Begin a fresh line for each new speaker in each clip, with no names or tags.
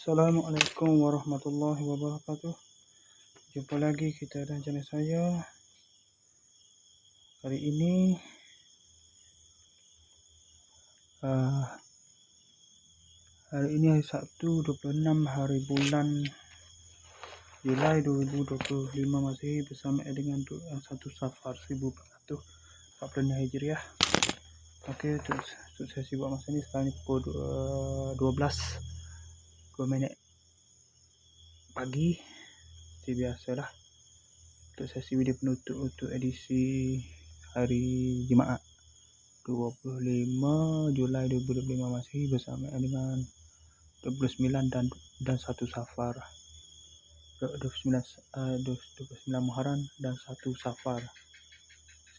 Assalamualaikum warahmatullahi wabarakatuh. Jumpa lagi kita dan channel saya. Hari ini uh, hari ini hari Sabtu 26 hari bulan Julai 2025 masih bersama dengan uh, satu Safar 1440 Hijriah. Okey, untuk, sesi buat masa ni sekarang ni pukul uh, 12 2 minit pagi. Seperti biasalah. Untuk sesi video penutup untuk edisi hari Jumaat 25 Julai 2025 masih bersama dengan 29 dan dan 1 Safar. 29 uh, 29 Muharram dan 1 Safar.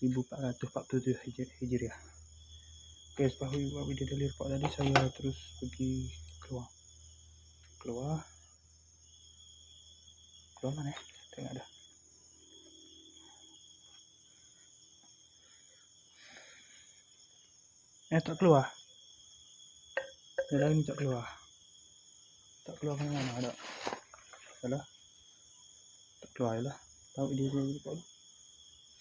1447 Hijriah. Okay, sebab video dari report tadi saya terus pergi keluar keluar. Keluar mana tengok dah. Eh tak keluar? Yang ni tak keluar. Tak keluar mana mana ada salah tak keluar lah tahu dia dia buat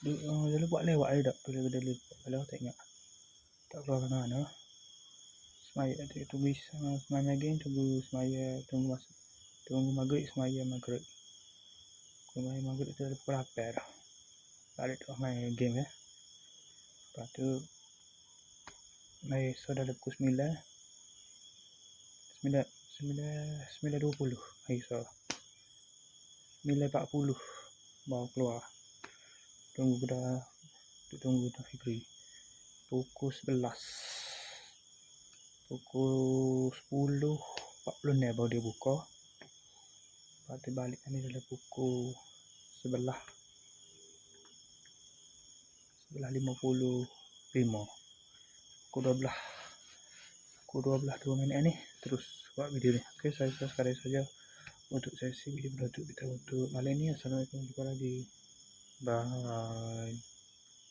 dia, uh, dia buat lewat ada tak boleh dia lewat kalau tengok. Tak keluar mana mana semaya tu tunggu semaya lagi tunggu semaya tunggu masa tunggu maghrib semaya maghrib. Semaya maghrib tu pukul 8 dah. Balik tu main game ya lepas tu main so dah pukul 9 9 9 9 20 hari so 9 40 baru keluar. Tunggu dah tunggu dah Fikri. Pukul 11 pukul 10 40 ni baru dia buka. Lepas tu balik ni dah pukul 11 11.55 pukul 12 pukul 12 2 minit ni terus buat video ni. Ok saya rasa sekali saja untuk sesi video penutup kita untuk malam ni. Assalamualaikum jumpa lagi. Bye